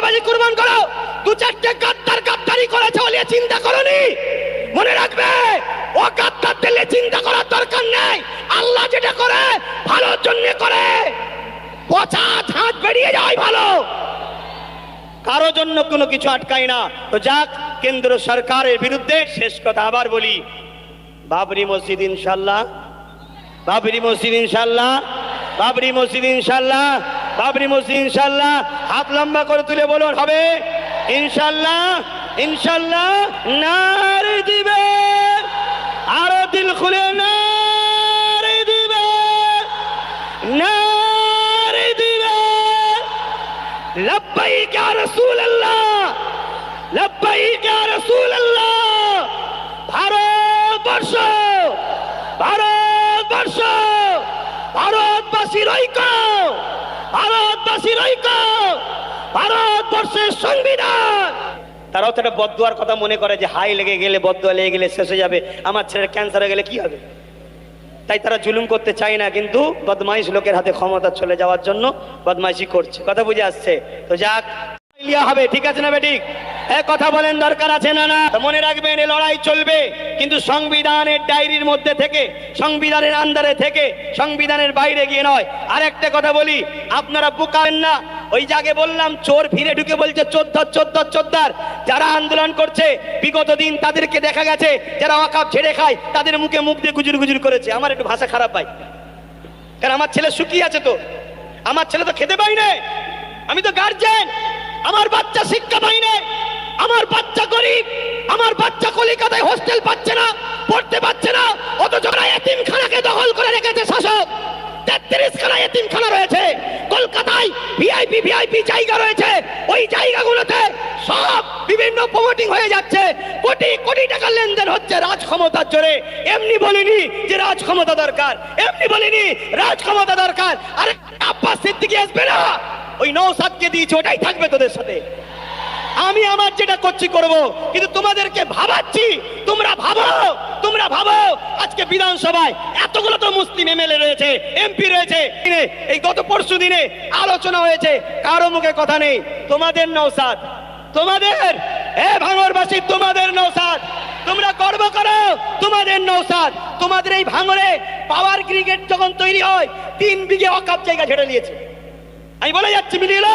ধোকাবাজি কুরবান করো। দু চারটে গাদ্দার গাদ্দারি করেছে বলে চিন্তা করনি? মনে রাখবে, ও গাদ্দার দিলে চিন্তা করার দরকার নেই। আল্লাহ যেটা করে, ভালোর জন্য করে। পচা ঝাঁট বেরিয়ে যায় ভালো। কারও জন্য কোনো কিছু আটকায় না। তো যাক, কেন্দ্র সরকারের বিরুদ্ধে শেষ কথা আবার বলি। বাবরি মসজিদ ইনশাল্লাহ বাবরি মসজিদ ইনশাল্লাহ বাবরি মসজিদ ইনশাল্লাহ বাবরি মসজিদ ইনশাল্লাহ, হাত লম্বা করে তুলে বলুন, হবে? ইনশাল্লাহ ইনশাল্লাহ, নারে দিবে। আরও দিল খুলে, নারে দিবে। নারে দিবে। লব্বাইক রাসূলুল্লাহ লব্বাইক ইয়া রাসূলুল্লাহ ভারতবর্ষ ভারতবর্ষ ভারতবাসীর ঐক্য ভারতবাসীর ঐক্য ভারতবর্ষের সংবিধান। তারাও তো একটা কথা মনে করে যে, হাই লেগে গেলে বদুয়া লেগে গেলে শেষ হয়ে যাবে। আমার ছেলের ক্যান্সার হয়ে গেলে কি হবে? তাই তারা জুলুম করতে চায় না, কিন্তু বদমাইশ লোকের হাতে ক্ষমতা চলে যাওয়ার জন্য বদমাইশি করছে। কথা বুঝে আসছে? তো যাক হবে, ঠিক আছে না বেটিক কথা বলেন দরকার আছে না না? মনে রাখবেন এই লড়াই চলবে, কিন্তু সংবিধানের ডায়েরির মধ্যে থেকে, সংবিধানের আন্দারে থেকে, সংবিধানের বাইরে গিয়ে নয়। আর একটা কথা বলি, আপনারা বুকাবেন না। ওই জাগে বললাম, চোর ফিরে ঢুকে বলছে, চোদ্দার চোদ্দার চোদ্দার। যারা আন্দোলন করছে, বিগত দিন তাদেরকে দেখা গেছে, যারা অকাপ ছেড়ে খায়, তাদের মুখে মুখ দিয়ে গুজুর গুজুর করেছে। আমার একটু ভাষা খারাপ ভাই। কারণ আমার ছেলে শুকিয়ে আছে তো। আমার ছেলে তো খেতে পাই না। আমি তো গার্জেন আমার বাচ্চা শিক্ষা পাই না। আমার বাচ্চা গরিব, আমার বাচ্চা কলিকাতায় হোস্টেল পাচ্ছে না, পড়তে পাচ্ছে না, অথচ ওরা এতিমখানাকে দখল করে রেখেছে শাসক। তেত্রিশ খানা এতিমখানা রয়েছে, কলকাতায় ভিআইপি ভিআইপি জায়গা রয়েছে। ওই জায়গাগুলোতে সব বিভিন্ন প্রমোটিং হয়ে যাচ্ছে। কোটি কোটি টাকা লেনদেন হচ্ছে রাজ ক্ষমতার জোরে। এমনি বলিনি যে রাজ ক্ষমতা দরকার, এমনি বলিনি রাজ ক্ষমতা দরকার। আরে আব্বাস সিদ্দিকি আসবে না। ওই নৌসাদকে দিয়েছে, ওটাই থাকবে তোদের সাথে। আমি আমার যেটা করছি করব, কিন্তু তোমাদেরকে ভাবাচ্ছি, তোমরা ভাবো তোমরা ভাবো, আজকে বিধানসভায় এতগুলো তো মুসলিম এমএলএ রয়েছে, এমপি রয়েছে, এই গত পরশু দিনে আলোচনা হয়েছে, কারও মুখে কথা নেই, তোমাদের নৌসাদ তোমাদের, এ ভাঙরবাসী, তোমাদের নৌসাদ তোমরা গর্ব করো, তোমাদের নৌসাদ তোমাদের এই ভাঙরে পাওয়ার ক্রিকেট যখন তৈরি হয়, তিন বিঘে অকাপ জায়গা ছেড়ে নিয়েছে আমি বলে যাচ্ছি, মিলিয়ে।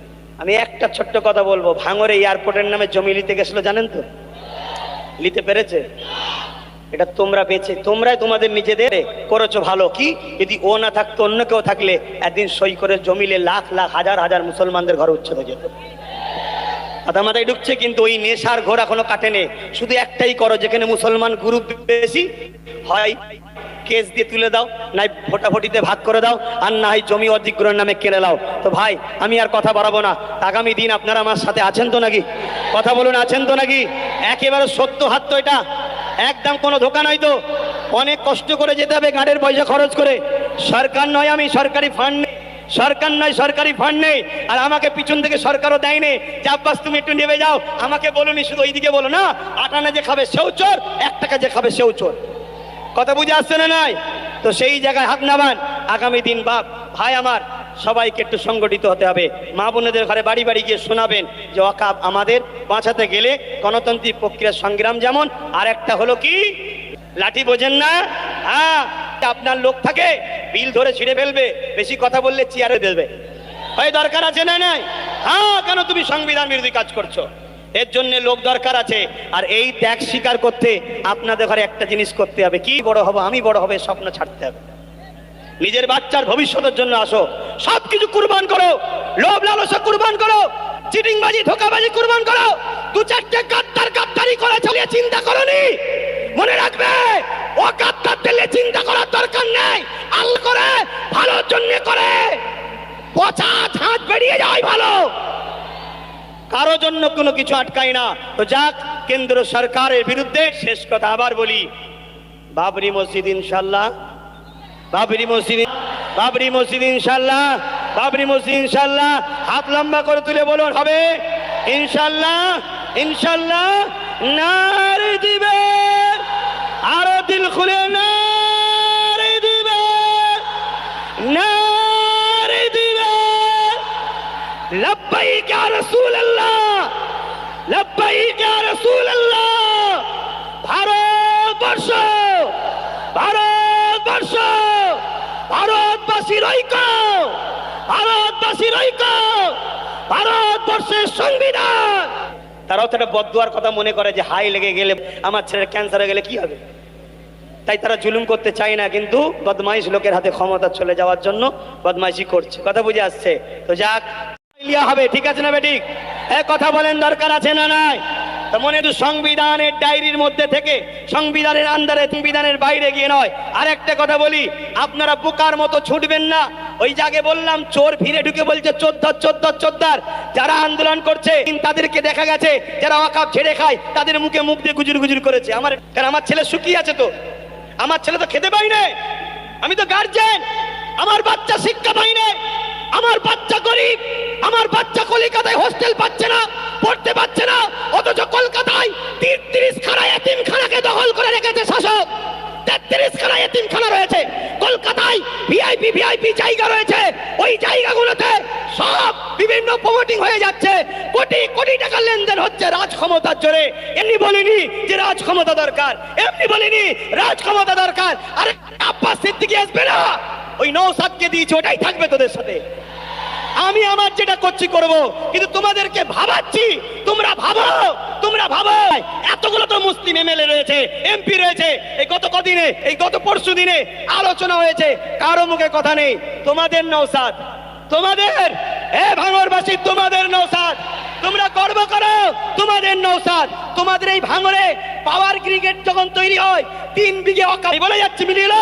আমি একটা ছোট্ট কথা বলব। ভাঙরে এয়ারপোর্টের নামে জমি নিতে গেছিল, জানেন তো? নিতে পেরেছে? এটা তোমরা বেঁচে তোমরাই তোমাদের নিজেদের করেছ ভালো। কি? যদি ও না থাকতো, অন্য কেউ থাকলে একদিন সই করে জমিলে লাখ লাখ, হাজার হাজার মুসলমানদের ঘরে উচ্ছেদ হয়ে যেত। মাথা মাথায় ঢুকছে, কিন্তু ওই নেশার ঘোর এখনও কাটেনে। শুধু একটাই করো, যেখানে মুসলমান গ্রুপ বেশি হয় কেস দিয়ে তুলে দাও, নাই ভোটাভুটিতে ভাগ করে দাও, আর না হয় জমি অধিগ্রহণ নামে কেড়ে দাও তো ভাই, আমি আর কথা বাড়াবো না। আগামী দিন আপনারা আমার সাথে আছেন তো নাকি? কথা বলুন, আছেন তো নাকি? একেবারে সত্য হাত তো এটা। একদম কোনো ধোকা নয় তো। অনেক কষ্ট করে যেতে হবে গাড়ির পয়সা খরচ করে। সরকার নয় আমি, সরকারি ফান্ড নেই। সরকার নয়, সরকারি ফান্ড নেই। আর আমাকে পিছন থেকে সরকারও দেয়নি। যে তুমি একটু নেমে যাও। আমাকে বলুনি, শুধু ওইদিকে বলো না। আটানা যে খাবে সেও চোর, এক টাকা যে খাবে সেও চোর। কথা বুঝে আসছে না নাই? তো সেই জায়গায় হাত নামান। আগামী দিন বাপ, ভাই আমার, সবাইকে একটু সংগঠিত হতে হবে। মা বোনেদের ঘরে বাড়ি বাড়ি গিয়ে শোনাবেন যে অকাপ আমাদের বাঁচাতে গেলে গণতান্ত্রিক প্রক্রিয়ার সংগ্রাম যেমন, আর একটা হলো কি? লাঠি বোঝেন না? হ্যাঁ আপনার লোক থাকে, বিল ধরে ছিঁড়ে ফেলবে, বেশি কথা বললে চেয়ারে দেবে হয় দরকার আছে না নাই? হ্যাঁ কেন তুমি সংবিধান বিরোধী কাজ করছ? এর জন্য লোক দরকার আছে। আর এই ত্যাগ স্বীকার করতে আপনাদের ঘরে একটা জিনিস করতে হবে। কি বড় হব, আমি বড় হবে স্বপ্ন ছাড়তে হবে। নিজের বাচ্চার ভবিষ্যতের জন্য আসো। সব কিছু কুরবান করো। লোভ লালসা কুরবান করো। চিটিংবাজি, ধোকাবাজি কুরবান করো। দু চারটে গাদ্দার গাদ্দারি করে চালিয়ে চিন্তা করনি? মনে রাখবে, ও গাদ্দার দিলে চিন্তা করার দরকার নেই। আল্লাহ করে, ভালোর জন্য করে। পচা ঝাঁট বেরিয়ে যায় ভালো। কারও জন্য কোনো কিছু আটকায় না। তো যাক, কেন্দ্র সরকারের বিরুদ্ধে শেষ কথা আবার বলি। বাবরি মসজিদ ইনশাল্লাহ বাবরি মসজিদ বাবরি মসজিদ ইনশাল্লাহ বাবরি মসজিদ ইনশাল্লাহ হাত লম্বা করে তুলে বলুন, হবে? ইনশাল্লাহ ইনশাল্লাহ নারে দিবে। আরও দিল খুলে, নারে দিবে। নারে দিবে। লব্বাইক ভারতবর্ষ ভারতবর্ষ, ভারতবাসীর তারাও তো একটা বদুয়ার কথা মনে করে যে হাই লেগে গেলে আমার ছেলের ক্যান্সার হয়ে গেলে কি হবে? তাই তারা জুলুম করতে চায় না, কিন্তু বদমাইশ লোকের হাতে ক্ষমতা চলে যাওয়ার জন্য বদমাইশি করছে। কথা বুঝে আসছে? তো যাক লিয়া হবে, ঠিক আছে না বেটি হ্যাঁ কথা বলেন, দরকার আছে না নাই? তো মনে তো সংবিধানের ডায়েরির মধ্যে থেকে সংবিধানের আন্দারে সংবিধানের বাইরে গিয়ে নয়। আর একটা কথা বলি, আপনারা বোকার মতো ছুটবেন না। ওই জাগে বললাম, চোর ফিরে ঢুকে বলছে, চোদ্দার চোদ্দার চোদ্দার। যারা আন্দোলন করছে, তাদেরকে দেখা গেছে, যারা অকাপ ছেড়ে খায়, তাদের মুখে মুখ দিয়ে গুজুর গুজুর করেছে। আমার কারণ আমার ছেলে শুকিয়ে আছে তো। আমার ছেলে তো খেতে পাই না। আমি তো গার্জেন আমার বাচ্চা শিক্ষা পাই না। আমার বাচ্চা গরিব, আমার বাচ্চা কলিকাতায় হোস্টেল পাচ্ছে না, পড়তে পাচ্ছে না, অথচ কলকাতায় তিরিশ খানা এতিমখানাকে দখল করে রেখেছে শাসক। তেত্রিশ খানা এতিম খানা রয়েছে। কলকাতায় ভিআইপি ভিআইপি জায়গা রয়েছে। ওই জায়গাগুলোতে সব বিভিন্ন প্রমোটিং হয়ে যাচ্ছে। কোটি কোটি টাকা লেনদেন হচ্ছে রাজ ক্ষমতার জোরে। এমনি বলিনি যে রাজ ক্ষমতা দরকার। এমনি বলিনি রাজ ক্ষমতা দরকার। আরে আব্বাস সিদ্দিকি আসবে না! ওই নৌসাদকে দিয়েছি, ওটাই থাকবে তোদের সাথে। আমি আমার যেটা করছি, করব। কিন্তু তোমাদেরকে ভাবাচ্ছি, তোমরা ভাবো তোমরা ভাবো। এতগুলো তো মুসলিম এমএলএ রয়েছে, এমপি রয়েছে। এই গত কদিনে, এই গত পরশু দিনে আলোচনা হয়েছে, কারও মুখে কথা নেই। তোমাদের নৌসাদ, তোমাদের, এ ভাঙরবাসী, তোমাদের নৌসাদ। তোমরা গর্ব করো, তোমাদের নৌসাদ। তোমাদের এই ভাঙরে পাওয়ার ক্রিকেট যখন তৈরি হয়, তিন বিঘে অকাল বলে যাচ্ছে, মিলিয়ে।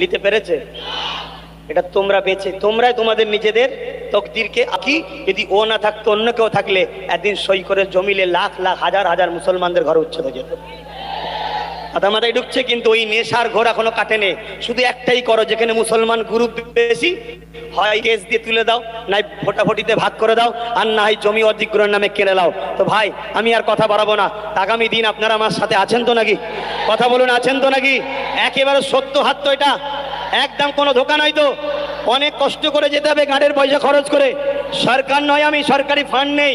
নিতে পেরেছে? এটা তোমরা বেছে তোমরাই তোমাদের নিজেদের তকদিরকে আঁকি। যদি ও না থাকতো, অন্য কেউ থাকলে একদিন সই করে জমিলে লাখ লাখ, হাজার হাজার মুসলমানদের ঘরে উচ্ছেদ হয়ে যেত। মাথা মাথায় ঢুকছে, কিন্তু ওই নেশার ঘোর এখনও কাটেনি। শুধু একটাই করো, যেখানে মুসলমান গ্রুপ বেশি, হয় কেস দিয়ে তুলে দাও, নাই ভোটাভুটিতে ভাগ করে দাও, আর না হয় জমি অধিগ্রহণ নামে কিনে দাও তো ভাই, আমি আর কথা বাড়াবো না। আগামী দিন আপনারা আমার সাথে আছেন তো নাকি? কথা বলুন, আছেন তো নাকি? একেবারে সত্য হাত তো এটা। একদম কোনো ধোকা নাই তো। অনেক কষ্ট করে যেতে হবে, গাড়ির পয়সা খরচ করে। সরকার নয় আমি, সরকারি ফান্ড নেই।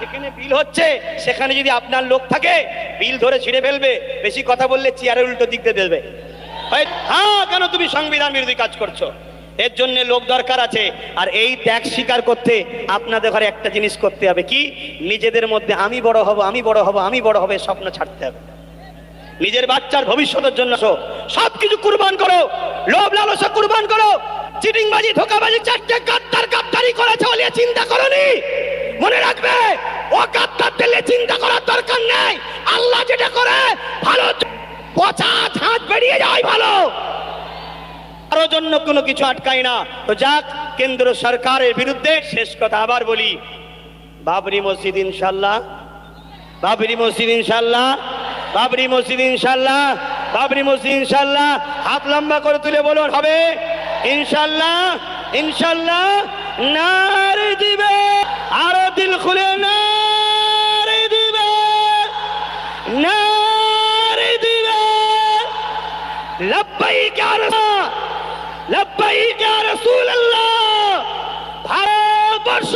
যেখানে বিল হচ্ছে সেখানে যদি আপনার লোক থাকে বিল ধরে ছিঁড়ে ফেলবে। বেশি কথা বললে চেয়ারের উল্টো দিক দিয়ে দেবে হয়, কেন তুমি সংবিধান বিরোধী কাজ করছ? এর জন্য লোক দরকার আছে। আর এই ত্যাগ স্বীকার করতে আপনাদের ঘরে একটা জিনিস করতে হবে কি? নিজেদের মধ্যে আমি বড় হব আমি বড় হব আমি বড় হবে স্বপ্ন ছাড়তে হবে। নিজের বাচ্চার ভবিষ্যতের জন্য সব কিছু কুরবান করো। লোভ লালসা কুরবান করো। চিটিংবাজি ধোকাবাজি চারটে গাদ্দার গাদ্দারি করেছে বলে চিন্তা করনি। মনে রাখবে ও দিলে চিন্তা করার দরকার নেই। আল্লাহ যেটা করে, ভালো ঝাঁট বেরিয়ে ভালো। জন্য কোনো কিছু আটকায় না। তো যাক, কেন্দ্র সরকারের বিরুদ্ধে শেষ কথা আবার বলি। বাবরি মসজিদ ইনশাল্লাহ বাবরি মসজিদ ইনশাল্লাহ বাবরি ইনশাল্লাহ বাবরি মসজিদ ইনশাল্লাহ হাত লম্বা করে তুলে বলুন, হবে? ইনশাল্লাহ ইনশাল্লাহ দিবে। আরও দিল খুলে নারে ভারতবর্ষ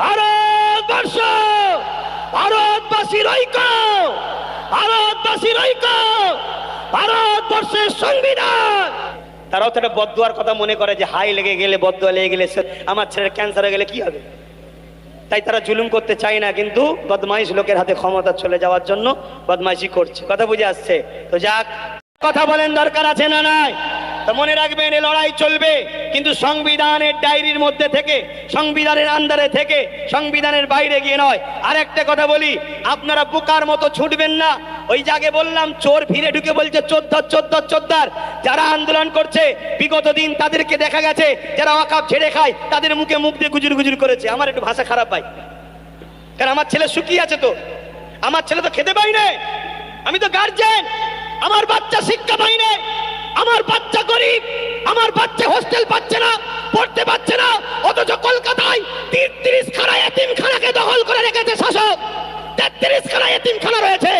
ভারতবর্ষ ভারতবাসীর ঐক্য। ভারতবাসীর ঐক্য। ভারতবর্ষের সংবিধান। তারাও তো বদুয়ার কথা মনে করে যে, হাই লেগে গেলে বদুয়া লেগে গেলে আমার ছেলের ক্যান্সার হয়ে গেলে কি হবে? তাই তারা জুলুম করতে চায় না, কিন্তু বদমাইশ লোকের হাতে ক্ষমতা চলে যাওয়ার জন্য বদমাইশি করছে। কথা বুঝে আসছে? তো যাক। কথা বলেন দরকার আছে না নাই? তো মনে রাখবেন এই লড়াই চলবে, কিন্তু সংবিধানের ডায়েরির মধ্যে থেকে, সংবিধানের আন্দারে থেকে, সংবিধানের বাইরে গিয়ে নয়। আর একটা কথা বলি, আপনারা বোকার মতো ছুটবেন না। ওই জাগে বললাম, চোর ফিরে ঢুকে বলছে, চোদ্দার চোদ্দার চোদ্দার। যারা আন্দোলন করছে, বিগত দিন তাদেরকে দেখা গেছে, যারা অকাপ ছেড়ে খায়, তাদের মুখে মুখ দিয়ে গুজুর গুজুর করেছে। আমার একটু ভাষা খারাপ পাই কারণ আমার ছেলে শুকিয়ে আছে তো। আমার ছেলে তো খেতে পাই না। আমি তো গার্জেন আমার বাচ্চা শিক্ষা পাই না আমার বাচ্চা গরিব, আমার বাচ্চা হোস্টেল পাচ্ছে না, পড়তে পাচ্ছে না, অথচ কলকাতায় তিরিশ খানা এতিম খানাকে দখল করে রেখেছে শাসক। তেত্রিশ খানা এতিমখানা রয়েছে।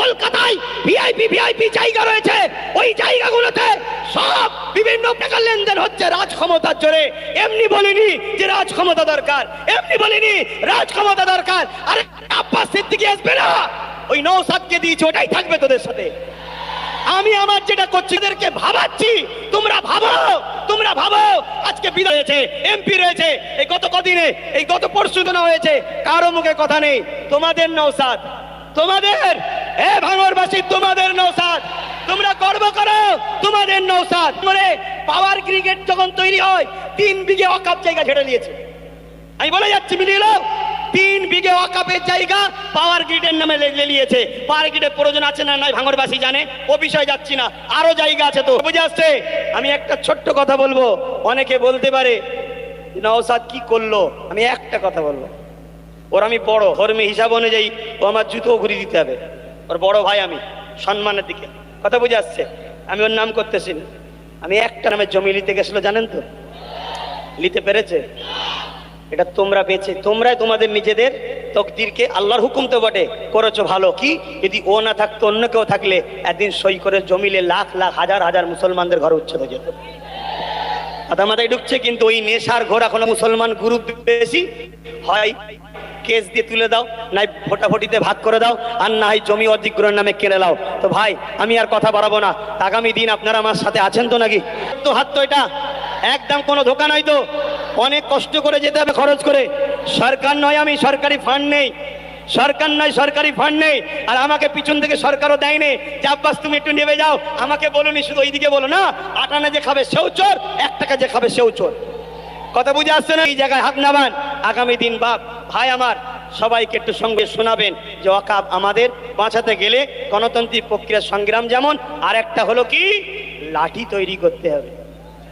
কলকাতায় ভিআইপি ভিআইপি জায়গা রয়েছে। ওই জায়গাগুলোতে সব বিভিন্ন টাকার লেনদেন হচ্ছে রাজ ক্ষমতার জোরে। এমনি বলিনি যে রাজ ক্ষমতা দরকার। এমনি বলিনি রাজ ক্ষমতা দরকার। আরে আব্বাস সিদ্দিকি আসবে না। ওই নৌসাদকে দিয়েছে, ওটাই থাকবে তোদের সাথে। আমি আমার যেটা করছি এদেরকে ভাবাচ্ছি। তোমরা ভাবো তোমরা ভাবো। আজকে বিদায় হয়েছে, এমপি রয়েছে। এই গত কদিনে, এই গত পরশু হয়েছে। কারও মুখে কথা নেই। তোমাদের নৌসাদ তোমাদের, এ ভাঙরবাসী, তোমাদের নৌসাদ তোমরা গর্ব করো, তোমাদের নৌসাদ মানে পাওয়ার ক্রিকেট যখন তৈরি হয়, তিন বিঘে অকাপ জায়গা ছেড়ে নিয়েছে আমি বলে যাচ্ছি, মিলিয়ে। তিন বিঘে অকাপের জায়গা পাওয়ার গ্রিডের নামে লেলিয়েছে। পাওয়ার গ্রিডের প্রয়োজন আছে না নাই, ভাঙরবাসী জানে। ও বিষয়ে যাচ্ছি না। আরও জায়গা আছে তো। বুঝে আসছে? আমি একটা ছোট্ট কথা বলব। অনেকে বলতে পারে, নওসাদ কি করল? আমি একটা কথা বলব। ওর আমি বড়, ধর্মী হিসাব অনুযায়ী ও আমার জুতো ঘুরিয়ে দিতে হবে। ওর বড় ভাই আমি, সম্মানের দিকে। কথা বুঝে আসছে? আমি ওর নাম করতেছি আমি একটা নামে জমি নিতে গেছিল, জানেন তো? নিতে পেরেছে? এটা তোমরা বেঁচে তোমরাই তোমাদের নিজেদের তকদিরকে আল্লাহর হুকুম তো বটে, করেছ ভালো। কি? যদি ও না থাকতো, অন্য কেউ থাকলে একদিন সই করে জমিলে লাখ লাখ, হাজার হাজার মুসলমানদের ঘর উচ্ছেদ হয়ে যেত। মাথা মাথায় ঢুকছে, কিন্তু ওই নেশার ঘোর এখন মুসলমান গ্রুপ বেশি। হয় কেস দিয়ে তুলে দাও, নাই ফোটাফটিতে ভাগ করে দাও, আর না হয় জমি অধিগ্রহণ নামে কিনে দাও তো ভাই, আমি আর কথা বাড়াবো না। আগামী দিন আপনারা আমার সাথে আছেন তো নাকি? তো, হাত তো এটা। একদম কোনো ধোকা নয় তো। অনেক কষ্ট করে যেতে হবে খরচ করে। সরকার নয় আমি, সরকারি ফান্ড নেই। সরকার নয়, সরকারি ফান্ড নেই। আর আমাকে পিছন থেকে সরকারও দেয়নি। আব্বাস তুমি একটু নেমে যাও। আমাকে বলুনি, শুধু ওইদিকে বলো না। আটানা যে খাবে সেও চোর, এক টাকা যে খাবে সেও চোর। কথা বুঝে আসছে না? এই জায়গায় হাত নামান আগামী দিন বাপ, ভাই আমার, সবাইকে একটু সঙ্গে শোনাবেন যে অকাপ আমাদের বাঁচাতে গেলে গণতান্ত্রিক প্রক্রিয়ার সংগ্রাম যেমন আর একটা হলো কি? লাঠি তৈরি করতে হবে।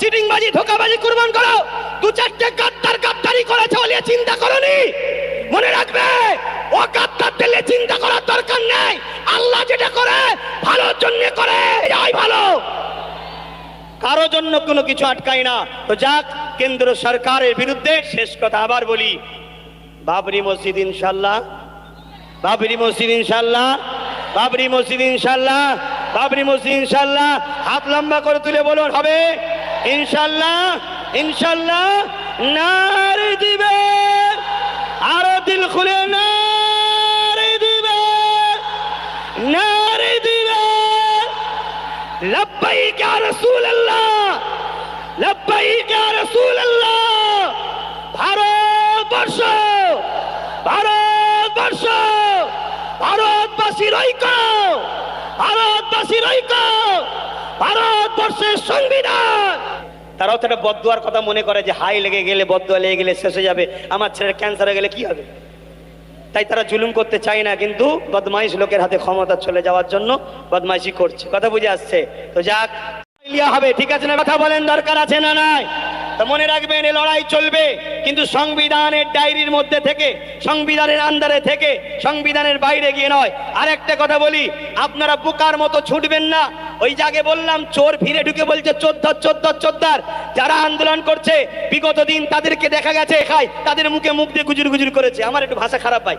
চিটিংবাজি, ধোকাবাজি কুরবান করো। দু চারটে গাদ্দার গাদ্দারি করেছে বলে চিন্তা করনি। মনে রাখবে ও গাদ্দার দিলে চিন্তা করার দরকার নেই। আল্লাহ যেটা করে, ভালোর জন্য করে যাই ভালো। কারও জন্য কোনো কিছু আটকায় না। তো যাক, কেন্দ্র সরকারের বিরুদ্ধে শেষ কথা আবার বলি। বাবরি মসজিদ ইনশাল্লাহ বাবরি মসজিদ ইনশাল্লাহ বাবরি মসজিদ ইনশাল্লাহ বাবরি মসজিদ ইনশাল্লাহ হাত লম্বা করে তুলে বলুন, হবে? ইনশাল্লাহ ইনশাল্লাহ নারে দিবে, আরও দিল খুলে নারে দিবে নারে দিবে। লব্বাইক ইয়া রাসূলুল্লাহ, লব্বাইক ইয়া রাসূলুল্লাহ। ভারতবর্ষ ভারতবর্ষ, ভারতবাসীর ঐক্য ভারতবাসীর ঐক্য। ভারতবর্ষের সংবিধান। তারাও তো একটা বদুয়ার কথা মনে করে যে, হাই লেগে গেলে বদুয়া লেগে গেলে শেষ হয়ে যাবে। আমার ছেলের ক্যান্সার হয়ে গেলে কি হবে? তাই তারা জুলুম করতে চায় না, কিন্তু বদমাইশ লোকের হাতে ক্ষমতা চলে যাওয়ার জন্য বদমাইশি করছে। কথা বুঝে আসছে? তো যাক হবে, ঠিক আছে না? কথা বলেন, দরকার আছে না নাই? মনে রাখবেন এই লড়াই চলবে। কিন্তু সংবিধানের ডায়েরির মধ্যে থেকে, সংবিধানের আন্দারে থেকে, সংবিধানের বাইরে গিয়ে নয়। আর একটা কথা বলি, আপনারা বুকার মতো ছুটবেন না। ওই জাগে বললাম, চোর ভিড়ে ঢুকে বলছে, চোদ্দার চোদ্দার চোদ্দার। যারা আন্দোলন করছে, বিগত দিন তাদেরকে দেখা গেছে খায়, তাদের মুখে মুখ দিয়ে গুজুর গুজুর করেছে। আমার একটু ভাষা খারাপ ভাই।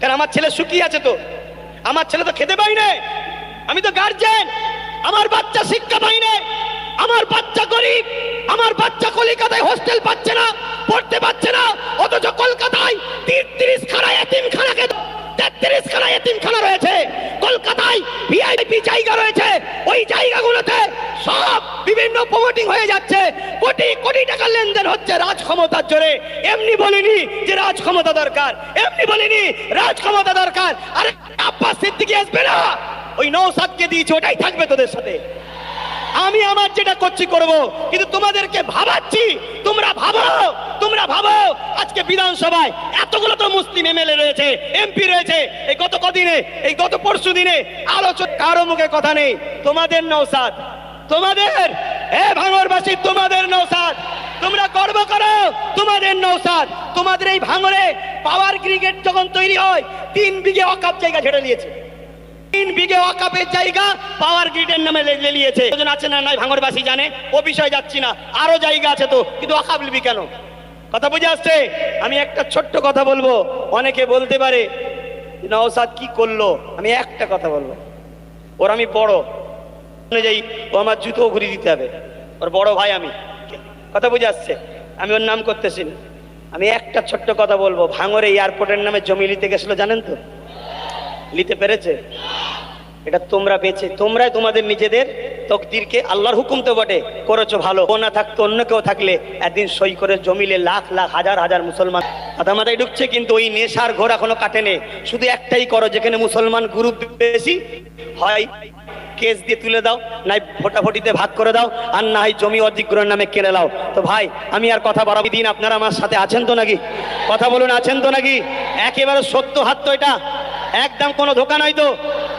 কারণ আমার ছেলে শুকিয়ে আছে তো। আমার ছেলে তো খেতে পাই না। আমি তো গার্জেন আমার বাচ্চা শিক্ষা পাই না। আমার বাচ্চা গরিব, আমার বাচ্চা কলিকাতায় হোস্টেল পাচ্ছে না, পড়তে পাচ্ছে না, অথচ কলকাতায় তিরিশ খানা খানাকে তেত্রিশ খানা এতিম খানা রয়েছে। কলকাতায় ভিআইপি জায়গা রয়েছে। ওই জায়গাগুলোতে সব বিভিন্ন প্রমোটিং হয়ে যাচ্ছে। কোটি কোটি টাকা লেনদেন হচ্ছে রাজ ক্ষমতার জোরে। এমনি বলিনি যে রাজ ক্ষমতা দরকার। এমনি বলিনি রাজ ক্ষমতা দরকার। আরে আব্বাস সিদ্দিকি আসবে না। ওই নৌসাদকে দিয়েছে, ওটাই থাকবে তোদের সাথে। আমি আমার যেটা করছি করব, কিন্তু তোমাদেরকে ভাবাচ্ছি। তোমরা ভাবো তোমরা ভাবো। আজকে বিধানসভায় এতগুলো তো মুসলিম এমএলএ রয়েছে, এমপি রয়েছে। এই গত কদিনে, এই গত পরশু দিনে আলোচনা কারও মুখে কথা নেই। তোমাদের নৌসাদ তোমাদের? এ ভাঙরবাসী, তোমাদের নৌসাদ তোমরা গর্ব করো, তোমাদের নৌসাদ তোমাদের এই ভাঙরে পাওয়ার ক্রিকেট যখন তৈরি হয়, তিন বিঘে অকাপ জায়গা ছেড়ে নিয়েছে তিন বিঘে অকাপের জায়গা পাওয়ার গ্রিডের নামে লেলিয়েছে। ওজন আছে না নাই ভাঙরবাসী জানে? ও বিষয়ে যাচ্ছি না। আরও জায়গা আছে তো, কিন্তু অকাপ লিবি কেন? কথা বুঝে আসছে? আমি একটা ছোট্ট কথা বলব, অনেকে বলতে পারে নওসাদ কি করল? আমি একটা কথা বলব। ওর আমি বড়। অনুযায়ী ও আমার জুতো ঘুরিয়ে দিতে হবে। ওর বড় ভাই আমি। কথা বুঝে আসছে? আমি ওর নাম করতেছি আমি একটা ছোট্ট কথা বলব, ভাঙরে এয়ারপোর্টের নামে জমি নিতে গেছিল, জানেন তো? নিতে পেরেছে? এটা তোমরা বেঁচে তোমরাই তোমাদের নিজেদের তকদিরকে আল্লাহর হুকুম তো বটে। করেছ ভালো। ও না থাকতো, অন্য কেউ থাকলে একদিন সই করে জমিলে লাখ লাখ, হাজার হাজার মুসলমান। মাথা মাথায় ঢুকছে কিন্তু ওই নেশার ঘোর এখনও কাটেনে শুধু একটাই করো, যেখানে মুসলমান গ্রুপ বেশি হয় কেস দিয়ে তুলে দাও, নাই ফোটাফটিতে ভাগ করে দাও, আর না হয় জমি অধিগ্রহণ নামে কেড়ে দাও তো ভাই, আমি আর কথা বাড়াবো দিন, আপনারা আমার সাথে আছেন তো নাকি? কথা বলুন, আছেন তো নাকি? একেবারে সত্য হাত তো এটা। একদম কোনো ধোকা নয় তো।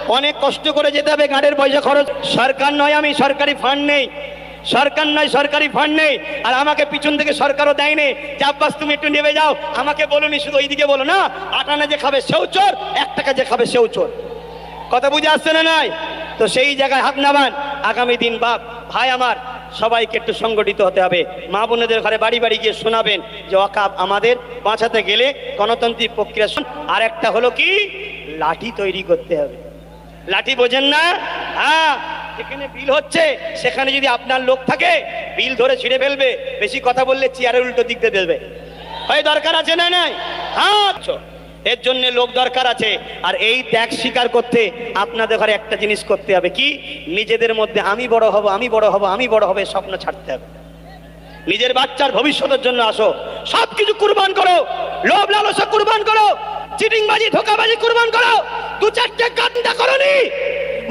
অনেক কষ্ট করে যেতে হবে, গাড়ির পয়সা খরচ। সরকার নয় আমি, সরকারি ফান্ড নেই। সরকার নয়, সরকারি ফান্ড নেই। আর আমাকে পিছন থেকে সরকারও দেয়নি। যে আব্বাস তুমি একটু নেমে যাও। আমাকে বলুনি, শুধু ওইদিকে বলো না। আটানা যে খাবে সেও চোর, এক টাকা যে খাবে সেও চোর। কথা বুঝে আসছে না নয় তো সেই জায়গায় হাত নামান আগামী দিন বাপ, ভাই আমার, সবাইকে একটু সংগঠিত হতে হবে। মা বোনেদের ঘরে বাড়ি বাড়ি গিয়ে শোনাবেন যে অকাপ আমাদের বাঁচাতে গেলে গণতান্ত্রিক প্রক্রিয়া আর একটা হলো কি? লাঠি তৈরি করতে হবে। লাঠি বোঝেন না? হ্যাঁ যেখানে বিল হচ্ছে, সেখানে যদি আপনার লোক থাকে, বিল ধরে ছিঁড়ে ফেলবে, বেশি কথা বললে চেয়ারের উল্টো দিক দিয়ে দেবে হয় দরকার আছে না নাই? হ্যাঁ আচ্ছা। এর জন্য লোক দরকার আছে। আর এই ত্যাগ স্বীকার করতে আপনাদের ঘরে একটা জিনিস করতে হবে কি? নিজেদের মধ্যে আমি বড় হব, আমি বড় হব, আমি বড় হবে স্বপ্ন ছাড়তে হবে। নিজের বাচ্চার ভবিষ্যতের জন্য আসো। সব কিছু কুরবান করো। লোভ লালসা কুরবান করো। চিটিংবাজি, ধোকাবাজি কুরবান করো। দু চারটে কান্দা করনি।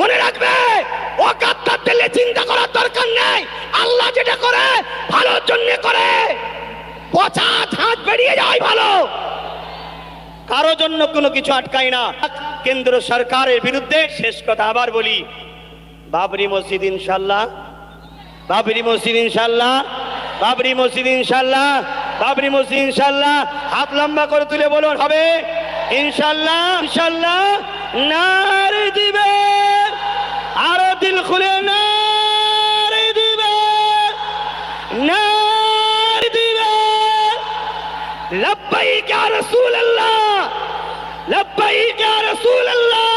মনে রাখবে ও কাত্তার দিলে চিন্তা করার দরকার নেই। আল্লাহ যেটা করে, ভালোর জন্য করে। পচা ঝাঁট বেরিয়ে যায় ভালো। কারও জন্য কোনো কিছু আটকায় না। কেন্দ্র সরকারের বিরুদ্ধে শেষ কথা আবার বলি, বাবরি মসজিদ ইনশাল্লাহ বাবরি মসজিদ ইনশাল্লাহ বাবরি মসজিদ ইনশাল্লাহ বাবরি মসজিদ ইনশাল্লাহ হাত লম্বা করে তুলে বলুন, হবে? ইনশাল্লাহ ইনশাল্লাহ নারে দিবে, আরও দিল খুলে নারে দিবে নারে দিবে। লব্বাইক ইয়া রাসূলুল্লাহ, লব্বাইক ইয়া রাসূলুল্লাহ,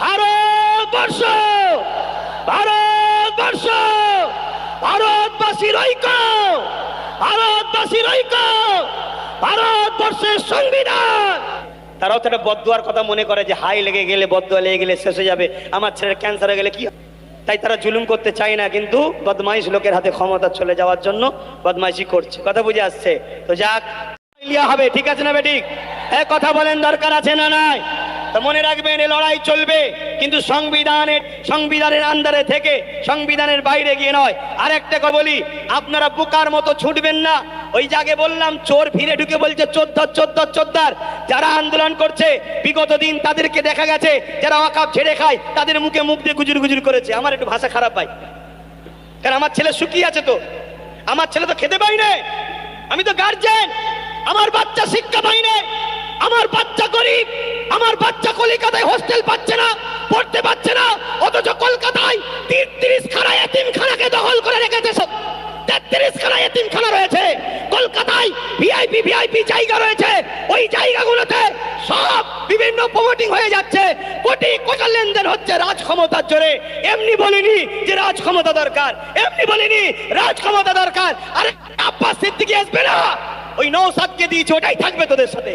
ভারতবর্ষ ভারতবর্ষ, ভারতবাসীর ঐক্য ভারতবাসীর ঐক্য। ভারতবর্ষের সংবিধান। তারাও তো একটা বদুয়ার কথা মনে করে যে, হাই লেগে গেলে বদুয়া লেগে গেলে শেষ হয়ে যাবে। আমার ছেলের ক্যান্সার হয়ে গেলে কি তাই তারা জুলুম করতে চায় না, কিন্তু বদমাইশ লোকের হাতে ক্ষমতা চলে যাওয়ার জন্য বদমাইশি করছে। কথা বুঝে আসছে? তো যাক হবে, ঠিক আছে না বেটিক এ, কথা বলেন দরকার আছে না নাই? মনে রাখবেন, এ লড়াই চলবে, কিন্তু সংবিধানের সংবিধানের আন্ডারে থেকে, সংবিধানের বাইরে গিয়ে নয়। আর একটা কথা বলি, আপনারা বোকার মতো ছুটবেন না। ওই জাগে বললাম, চোর ফিরে ঢুকে বলছে, চোদ্দার চোদ্দার চোদ্দার। যারা আন্দোলন করছে, বিগত দিন তাদেরকে দেখা গেছে, যারা অকাপ ছেড়ে খায়, তাদের মুখে মুখ দিয়ে গুজুর গুজুর করেছে। আমার একটু ভাষা খারাপ পাই কারণ আমার ছেলে শুকিয়ে আছে তো। আমার ছেলে তো খেতে পাই না। আমি তো গার্জেন আমার বাচ্চা শিক্ষা পাই না। আমার বাচ্চা গরিব, আমার বাচ্চা কলিকাতায় হোস্টেল পাচ্ছে না, পড়তে পাচ্ছে না, অথচ কলকাতায় তিরিশ খানা এতিমখানাকে দখল করে রেখেছে তেত্রিশ খানা এতিমখানা রয়েছে, কলকাতায় ভিআইপি ভিআইপি জায়গা রয়েছে। ওই জায়গাগুলোতে সব বিভিন্ন প্রমোটিং হয়ে যাচ্ছে। কোটি কোটি লেনদেন হচ্ছে রাজ ক্ষমতার জোরে। এমনি বলিনি যে রাজ ক্ষমতা দরকার, এমনি বলিনি রাজ ক্ষমতা দরকার। আরে আব্বাস সিদ্দিকি আসবে না। ওই নৌসাদকে দিয়েছে, ওটাই থাকবে তোদের সাথে।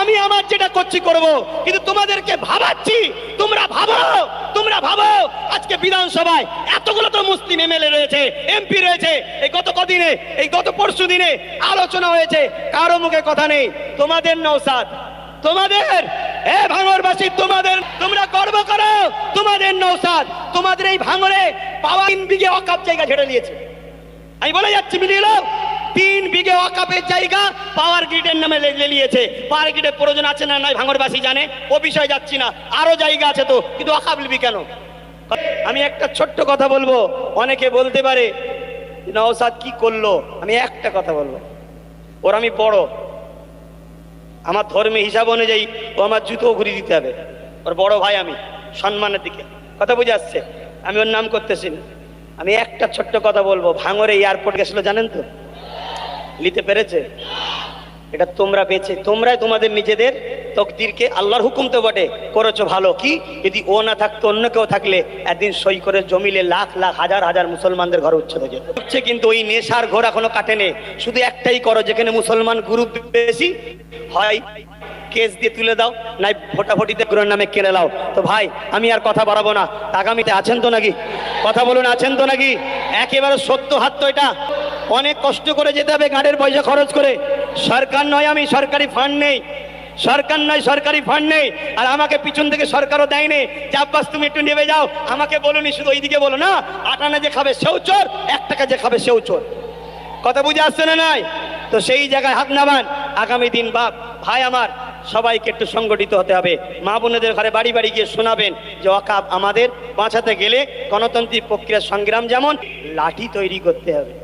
আমি আমার যেটা করছি করব, কিন্তু তোমাদেরকে ভাবাচ্ছি, তোমরা ভাবো তোমরা ভাবো, আজকে বিধানসভায় এতগুলো তো মুসলিম এমএলএ রয়েছে, এমপি রয়েছে, এই গত কদিনে, এই গত পরশু দিনে আলোচনা হয়েছে, কারও মুখে কথা নেই, তোমাদের নৌসাদ তোমাদের, এ ভাঙরবাসী, তোমাদের, তোমরা গর্ব করো, তোমাদের নৌসাদ তোমাদের এই ভাঙরে পাওয়া বিঘে অকাপ জায়গা ছেড়ে নিয়েছে আমি বলে যাচ্ছি, মিলিয়ে। তিন বিঘে অকাপের জায়গা পাওয়ার গ্রিডের নামে লেলিয়েছে। পাওয়ার গ্রিডের প্রয়োজন আছে না নয় ভাঙরবাসী জানে। ও বিষয়ে যাচ্ছি না। আরও জায়গা আছে তো, কিন্তু অকাপ লিবি কেন? আমি একটা ছোট্ট কথা বলব। অনেকে বলতে পারে, নওসাদ কি করল? আমি একটা কথা বলব। ওর আমি বড়। আমার ধর্মে হিসাব অনুযায়ী ও আমার জুতো ঘুরিয়ে দিতে হবে। ওর বড় ভাই আমি, সম্মানের দিকে। কথা বুঝে আসছে? আমি ওর নাম করতেছি আমি একটা ছোট্ট কথা বলব। ভাঙরে এয়ারপোর্ট গেছিল, জানেন তো? নিতে পেরেছে? এটা তোমরা বেঁচে তোমরাই তোমাদের নিজেদের তকদিরকে আল্লাহর হুকুম তো বটে। করেছ ভালো। কি? যদি ও না থাকতো, অন্য কেউ থাকলে একদিন সই করে জমিলে লাখ লাখ, হাজার হাজার মুসলমানদের ঘর উচ্ছেদ হয়ে যেত। হচ্ছে কিন্তু ওই নেশার ঘোর এখনও কাটেনি শুধু একটাই করো, যেখানে মুসলমান গ্রুপ বেশি হয়, কেস দিয়ে তুলে দাও, নাই ফোটাফটিতে গুরুর নামে কেড়ে দাও তো ভাই, আমি আর কথা বাড়াবো না। আগামীতে আছেন তো নাকি? কথা বলুন, আছেন তো নাকি? একেবারে সত্য হাত তো এটা। অনেক কষ্ট করে যেতে হবে, গাড়ির পয়সা খরচ করে। সরকার নয় আমি, সরকারি ফান্ড নেই। সরকার নয়, সরকারি ফান্ড নেই। আর আমাকে পিছন থেকে সরকারও দেয়নি। আব্বাস তুমি একটু নেমে যাও। আমাকে বলুনি শুধু ওইদিকে বলো না, আটানা যে খাবে সেও চোর, এক টাকা যে খাবে সেও চোর। কথা বুঝে আসছে না নাই? তো সেই জায়গায় হাত নামান। আগামী দিন বাপ, ভাই আমার, সবাইকে একটু সংগঠিত হতে হবে। মা বোনেদের ঘরে বাড়ি বাড়ি গিয়ে শোনাবেন যে অকাপ আমাদের বাঁচাতে গেলে গণতান্ত্রিক প্রক্রিয়ার সংগ্রাম যেমন, লাঠি তৈরি করতে হবে।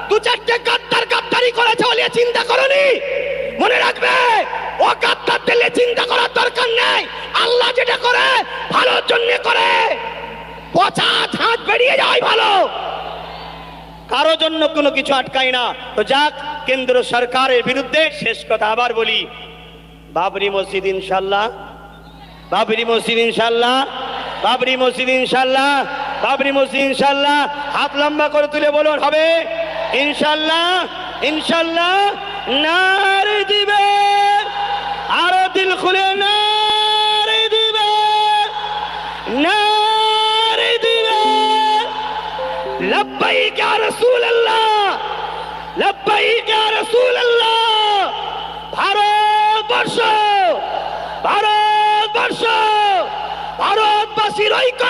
দু চারটে গাদ্দার গাদ্দারি করেছে বলে চিন্তা করনি। মনে রাখবে, ও গাদ্দার দিলে চিন্তা করার দরকার নেই। আল্লাহ যেটা করে, ভালোর জন্য করে। পচা ঝাঁট বেরিয়ে যায় ভালো। কারও জন্য কোনো কিছু আটকায় না। তো যাক, কেন্দ্র সরকারের বিরুদ্ধে শেষ কথা আবার বলি। বাবরি মসজিদ ইনশাল্লাহ বাবরি মসজিদ ইনশাল্লাহ বাবরি মসজিদ ইনশাল্লাহ বাবরি মসজিদ ইনশাল্লাহ হাত লম্বা করে তুলে বলুন, হবে? ইনশাল্লাহ ইনশাল্লাহ নারে দিবে, আরও দিল খুলে নারে দিবে নারে দিবে। লব্বাইক ইয়া রাসূলুল্লাহ, লব্বাইক ইয়া রাসূলুল্লাহ। ভারতবর্ষ ভারতবর্ষ, ভারতবাসীর ঐক্য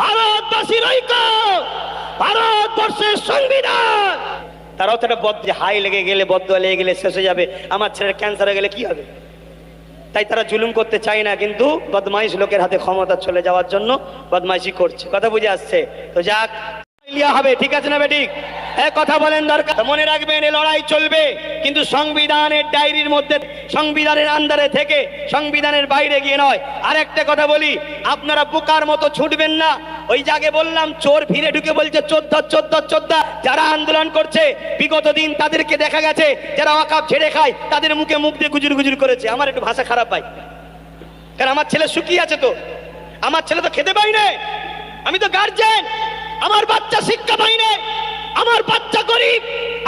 ভারতবাসীর ঐক্য। ভারতবর্ষের সংবিধান! তারাও তো একটা বদ হাই লেগে গেলে বদ্ধ লেগে গেলে শেষ হয়ে যাবে। আমার ছেলের ক্যান্সার হয়ে গেলে কি হবে? তাই তারা জুলুম করতে চায় না, কিন্তু বদমাইশ লোকের হাতে ক্ষমতা চলে যাওয়ার জন্য বদমাইশি করছে। কথা বুঝে আসছে? তো যাক হবে, ঠিক আছে না হ্যাঁ কথা বলেন দরকার। মনে রাখবেন এই লড়াই চলবে, কিন্তু সংবিধানের ডায়েরির মধ্যে, সংবিধানের আন্ডারে থেকে সংবিধানের বাইরে গিয়ে নয়। আর একটা কথা বলি, আপনারা বোকার মতো ছুটবেন না। ওই জাগে বললাম, চোর ফিরে ঢুকে বলছে, চোদ্দ চোদ্দ চোদ্দ। যারা আন্দোলন করছে, বিগত দিন তাদেরকে দেখা গেছে, যারা অকাপ ছেড়ে খায়, তাদের মুখে মুখ দিয়ে গুজুর গুজুর করেছে। আমার একটু ভাষা খারাপ ভাই। কারণ আমার ছেলে সুখী আছে তো। আমার ছেলে তো খেতে পাই না। আমি তো গার্জেন আমার বাচ্চা শিক্ষা পাই না। আমার বাচ্চা গরিব,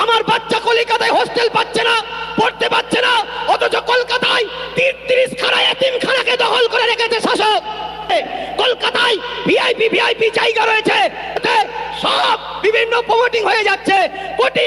আমার বাচ্চা কলিকাতায় হোস্টেল পাচ্ছে না, পড়তে পাচ্ছে না, অথচ কলকাতায় তিরিশ খানা এতিম খানাকে দখল করে রেখেছে শাসক। কলকাতায় ভিআইপি ভিআইপি জায়গা রয়েছে সব বিভিন্ন প্রমোটিং হয়ে যাচ্ছে। কোটি